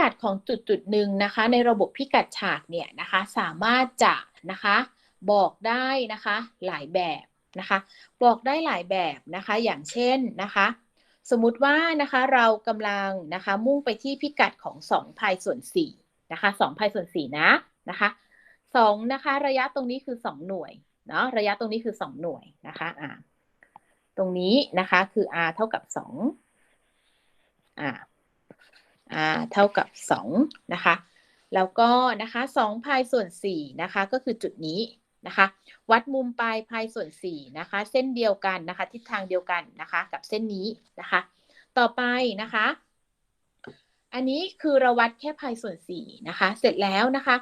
กัดของจุดจุดหนึ่งนะคะ ในระบบพิกัดฉากเนี่ยนะคะสามารถจะนะคะบอกได้นะคะหลายแบบนะคะบอกได้หลายแบบนะคะอย่างเช่นนะคะสมมติว่านะคะเรากำลังนะคะมุ่งไปที่พิกัดของ2พายส่วน4นะคะ2พายส่วน4นะนะคะ2นะคะระยะตรงนี้คือ 2 หน่วยเนาะระยะตรงนี้คือ 2 หน่วยนะคะอ่าตรงนี้นะคะคือ r เท่ากับ2อ่า r เท่ากับ 2 นะคะ แล้วก็นะคะ2พายส่วน4นะคะก็คือจุดนี้นะคะ วัดมุมปลายพายส่วน4นะคะ เส้นเดียวกันนะคะ ทิศทางเดียวกันนะคะ กับเส้นนี้นะคะ ต่อไปนะคะ อันนี้คือเราวัดแค่พายส่วน4นะคะ เสร็จแล้วนะคะ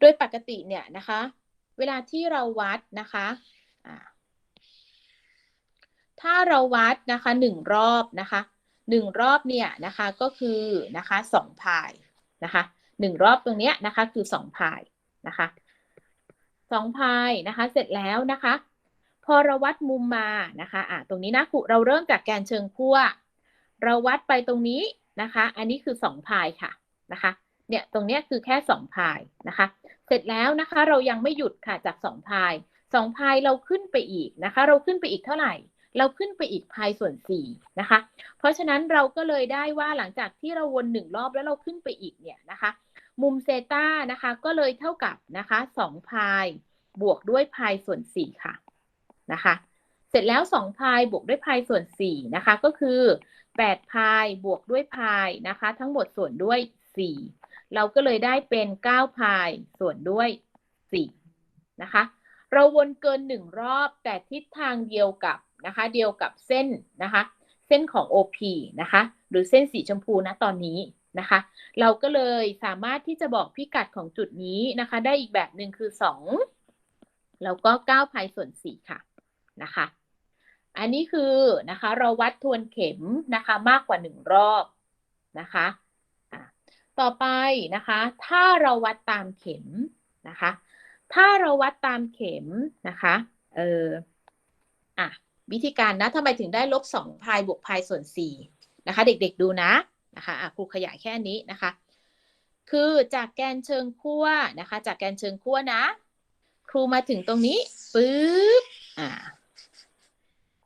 โดยปกติเนี่ยนะคะ เวลาที่เราวัดนะคะถ้าเราวัดนะคะหนึ่งรอบนะคะ หนึ่งรอบเนี่ยนะคะก็คือนะคะสองพายนะคะหนึ่งรอบตรงเนี้ยนะคะคือสองพายนะคะสองพายนะคะเสร็จแล้วนะคะ พอเราวัดมุมมานะคะอะตรงนี้นะครูเราเริ่มจากแกนเชิงขั้วเราวัดไปตรงนี้นะคะ อันนี้คือสองพายค่ะนะคะเนี่ยตรงเนี้ยคือแค่สองพายนะคะ เสร็จแล้วนะคะเรายังไม่หยุดค่ะจากสองพายสองพายเราขึ้นไปอีกนะคะ เราขึ้นไปอีกเท่าไหร่ เราขึ้นไปอีกพายส่วนสี่นะคะ เพราะฉะนั้นเราก็เลยได้ว่าหลังจากที่เราวนหนึ่งรอบแล้วเราขึ้นไปอีกเนี่ยนะคะ มุมเซตานะคะก็เลยเท่ากับนะคะ2พายบวกด้วยพายส่วน4ค่ะนะคะเสร็จแล้ว2พายบวกด้วยพายส่วน4นะคะก็คือ8พายบวกด้วยพายนะคะ ทั้งหมดส่วนด้วย 4 เราก็เลยได้เป็น9พายส่วนด้วย4นะคะ เราวนเกิน 1 รอบแต่ทิศทางเดียวกับ นะคะเดียวกับเส้นนะคะเส้นของ OP นะคะหรือเส้นสีชมพูนะตอนนี้นะคะ เราก็เลยสามารถที่จะบอกพิกัดของจุดนี้นะคะ ได้อีกแบบหนึ่งคือ 2 แล้วก็9พายส่วน4ค่ะนะคะอันนี้คือนะคะเราวัดทวนเข็มนะคะมากกว่า 1 รอบนะคะต่อไปนะคะถ้าเราวัดตามเข็มนะคะ ถ้าเราวัดตามเข็มนะคะเอออะ วิธีการนะทำไมถึงได้ลบ2พายบวกพายส่วน4นะคะ เด็กๆดูนะนะคะครูขยายแค่นี้นะคะ คือจากแกนเชิงขั้วนะคะ จากแกนเชิงขั้วนะ ครูมาถึงตรงนี้ปึ๊บอ่า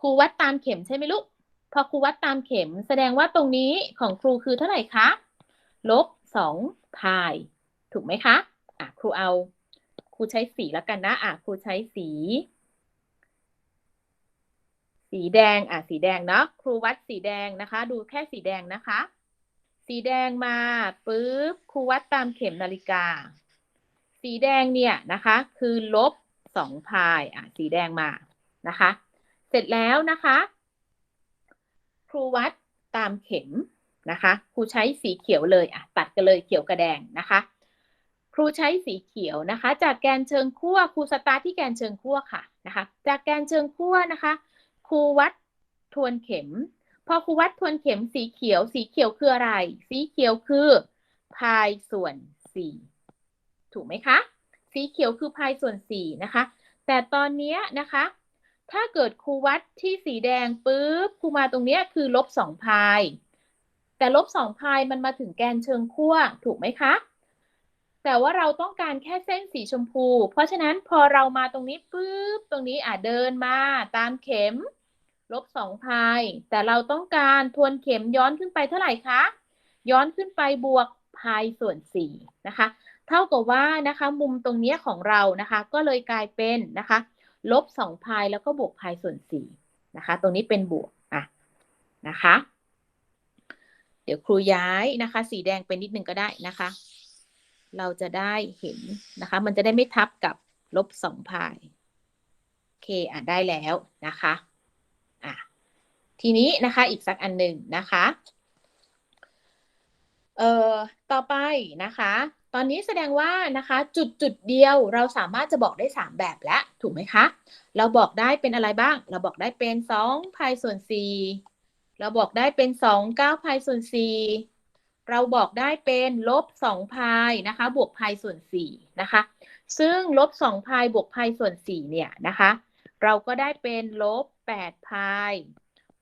ครูวัดตามเข็มใช่ไหมลูกพอครูวัดตามเข็ม แสดงว่าตรงนี้ของครูคือเท่าไหร่คะลบสองพาย ถูกไหมคะอะครูเอา ครูใช้สีแล้วกันนะอะครูใช้สี สีแดงอะสีแดงเนาะครูวัดสีแดงนะคะ ดูแค่สีแดงนะคะ สีแดงมาปุ๊บครูวัดตามเข็มนาฬิกา สีแดงเนี่ยนะคะ คือลบสองพายอะสีแดงมานะคะ เสร็จแล้วนะคะ ครูวัดตามเข็มนะคะ ครูใช้สีเขียวเลยอะตัดกันเลยเขียวกับแดงนะคะ ครูใช้สีเขียวนะคะ จากแกนเชิงขั้วครูสตาร์ทที่แกนเชิงขั้วค่ะนะคะ จากแกนเชิงขั้วนะคะ ครูวัดทวนเข็ม พอครูวัดทวนเข็มสีเขียว สีเขียวคืออะไร สีเขียวคือพายส่วนสี่ถูกไหมคะ สีเขียวคือพายส่วนสี่นะคะ แต่ตอนนี้นะคะ ถ้าเกิดครูวัดที่สีแดงปุ๊บครูมาตรงนี้คือลบสองพาย แต่ลบสองพายมันมาถึงแกนเชิงขั้วถูกไหมคะ แต่ว่าเราต้องการแค่เส้นสีชมพู เพราะฉะนั้นพอเรามาตรงนี้ปุ๊บ ตรงนี้อะเดินมาตามเข็ม ลบสองพาย แต่เราต้องการทวนเข็มย้อนขึ้นไปเท่าไหร่คะ ย้อนขึ้นไปบวกพายส่วนสี่นะคะ เท่ากับว่านะคะมุมตรงนี้ของเรานะคะ ก็เลยกลายเป็นนะคะลบสองพายแล้วก็บวกพายส่วนสี่นะคะ ตรงนี้เป็นบวกอะนะคะ เดี๋ยวครูย้ายนะคะ สีแดงเป็นนิดนึงก็ได้นะคะ เราจะได้เห็นนะคะ มันจะได้ไม่ทับกับลบสองพาย โอเค อะ ได้แล้วนะคะ อะ ทีนี้นะคะ อีกสักอันหนึ่งนะคะ เอ่อ ต่อไปนะคะ ตอนนี้แสดงว่านะคะ จุดจุดเดียวเราสามารถจะบอกได้ 3 แบบแล้ว ถูกไหมคะ เราบอกได้เป็นอะไรบ้าง เราบอกได้เป็น2พายส่วน4เราบอกได้เป็น2 9พายส่วน4 เราบอกได้เป็นลบ2พายนะคะบวกพายส่วน4นะคะ ซึ่งลบ2พายบวกพายส่วน4เนี่ยนะคะ เราก็ได้เป็นลบ8พาย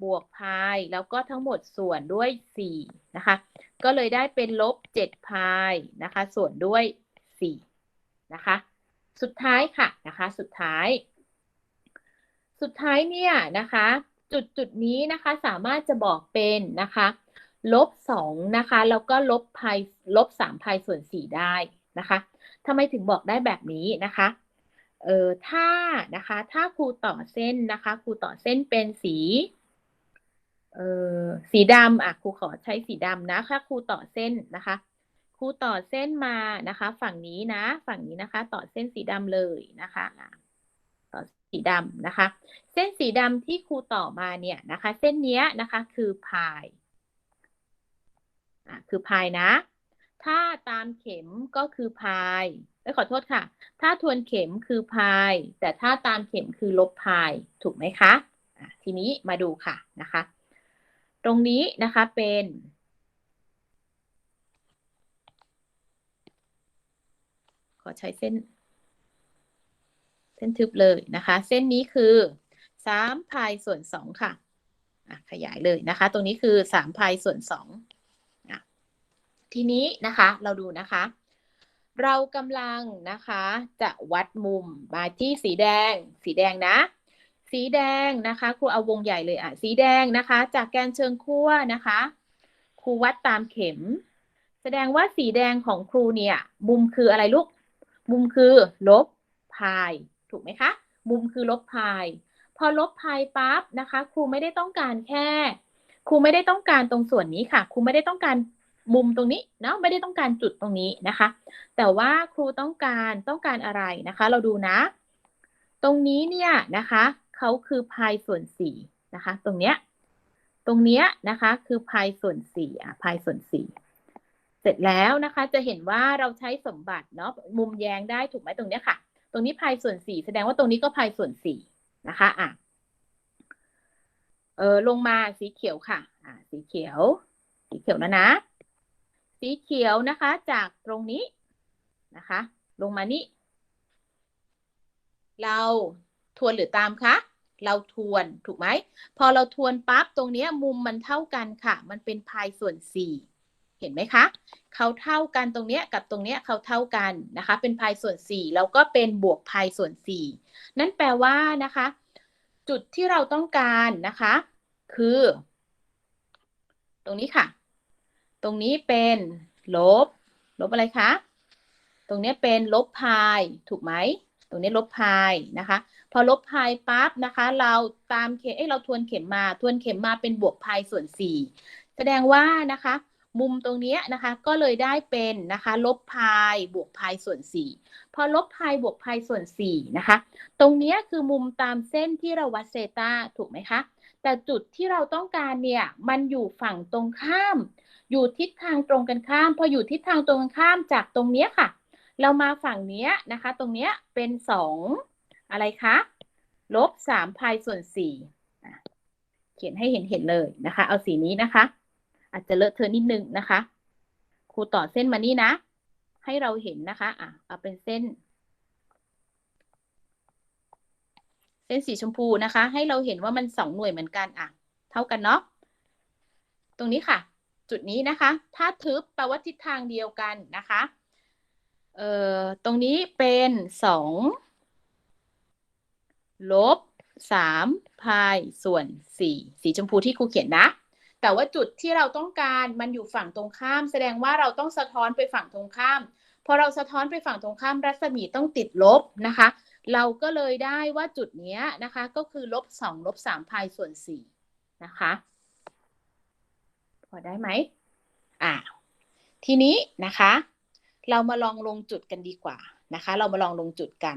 บวกพายแล้วก็ทั้งหมดส่วนด้วยสี่นะคะ ก็เลยได้เป็นลบเจ็ดพายนะคะ ส่วนด้วยสี่นะคะ สุดท้ายค่ะนะคะ สุดท้าย สุดท้ายเนี่ยนะคะ จุดจุดนี้นะคะสามารถจะบอกเป็นนะคะ ลบสองนะคะ แล้วก็ลบพายลบสามพายส่วนสี่ได้นะคะทำไมถึงบอกได้แบบนี้นะคะเออถ้านะคะถ้าครูต่อเส้นนะคะครูต่อเส้นเป็นสีเออสีดำอะครูขอใช้สีดำนะถ้าครูต่อเส้นนะคะครูต่อเส้นมานะคะ ฝั่งนี้นะ ฝั่งนี้นะคะ ต่อเส้นสีดำเลยนะคะต่อสีดำนะคะ เส้นสีดำที่ครูต่อมาเนี่ยนะคะ เส้นนี้นะคะคือพาย อะคือพายนะ ถ้าตามเข็มก็คือพายเอ้ขอโทษค่ะ ถ้าทวนเข็มคือพาย แต่ถ้าตามเข็มคือลบพายถูกไหมคะะทีนี้มาดูค่ะนะคะ ตรงนี้นะคะเป็นขอใช้เส้น เส้นทึบเลยนะคะ เส้นนี้คือสามพายส่วนสองค่ะะขยายเลยนะคะ ตรงนี้คือสามพายส่วนสอง ทีนี้นะคะเราดูนะคะ เรากำลังนะคะจะวัดมุมมาที่สีแดง สีแดงนะ สีแดงนะคะครูเอาวงใหญ่เลยอะสีแดงนะคะ จากแกนเชิงขั้วนะคะครูวัดตามเข็ม แสดงว่าสีแดงของครูเนี่ยมุมคืออะไรลูก มุมคือลบพายถูกไหมคะ มุมคือลบพายพอลบพายปั๊บนะคะ ครูไม่ได้ต้องการแค่ ครูไม่ได้ต้องการตรงส่วนนี้ค่ะ ครูไม่ได้ต้องการ มุมตรงนี้เนาะไม่ได้ต้องการจุดตรงนี้นะคะ แต่ว่าครูต้องการต้องการอะไรนะคะ เราดูนะ ตรงนี้เนี่ยนะคะเขาคือพายส่วนสี่นะคะ ตรงเนี้ยตรงเนี้ยนะคะคือพายส่วนสี่อะพายส่วนสี่เสร็จแล้วนะคะจะเห็นว่าเราใช้สมบัติเนาะมุมแยงได้ถูกไหมตรงเนี้ยค่ะ ตรงนี้พายส่วนสี่แสดงว่าตรงนี้ก็พายส่วนสี่นะคะอะเออลงมาสีเขียวค่ะ อ่า สีเขียว สีเขียวนะนะ สีเขียวนะคะ จากตรงนี้นะคะ ลงมานี่ เราทวนหรือตามคะเราทวนถูกไหม พอเราทวนปั๊บตรงนี้มุมมันเท่ากันค่ะ มันเป็นพายส่วนสี่เห็นไหมคะเขาเท่ากันตรงนี้กับตรงนี้เขาเท่ากันนะคะ เป็นพายส่วนสี่แล้วก็เป็นบวกพายส่วนสี่นั่นแปลว่านะคะ จุดที่เราต้องการนะคะ คือ ตรงนี้ค่ะ ตรงนี้เป็นลบ ลบอะไรคะ ตรงนี้เป็นลบพายถูกไหม ตรงนี้ลบพายนะคะ พอลบพายปั๊บนะคะ เราตามเข็มเอ้เราทวนเข็มมา ทวนเข็มมาเป็นบวกพายส่วนสี่แสดงว่านะคะ มุมตรงนี้นะคะ ก็เลยได้เป็นนะคะ ลบพายบวกพายส่วนสี่พอลบพายบวกพายส่วนสี่นะคะ ตรงนี้คือมุมตามเส้นที่เราวัดเซตาถูกไหมคะ แต่จุดที่เราต้องการเนี่ย มันอยู่ฝั่งตรงข้าม อยู่ทิศทางตรงกันข้าม พออยู่ทิศทางตรงกันข้ามจากตรงนี้ค่ะ เรามาฝั่งนี้นะคะ ตรงนี้เป็นสองอะไรคะลบสามพายส่วนสี่เขียนให้เห็นเห็นเลยนะคะ เอาสีนี้นะคะ อาจจะเลอะเทอะนิดนึงนะคะครูต่อเส้นมานี่นะ ให้เราเห็นนะคะ อะเอาเป็นเส้น เส้นสีชมพูนะคะ ให้เราเห็นว่ามันสองหน่วยเหมือนกันอะ เท่ากันเนาะตรงนี้ค่ะ จุดนี้นะคะ ถ้าทึบแปลว่าทิศทางเดียวกันนะคะเอ่อตรงนี้เป็นสองลบสามพายส่วนสี่สีชมพูที่ครูเขียนนะ แต่ว่าจุดที่เราต้องการมันอยู่ฝั่งตรงข้าม แสดงว่าเราต้องสะท้อนไปฝั่งตรงข้าม พอเราสะท้อนไปฝั่งตรงข้ามรัศมีต้องติดลบนะคะ เราก็เลยได้ว่าจุดนี้นะคะ ก็คือลบสองลบสามพายส่วนสี่นะคะ พอได้ไหมอ่าทีนี้นะคะ เรามาลองลงจุดกันดีกว่านะคะ เรามาลองลงจุดกัน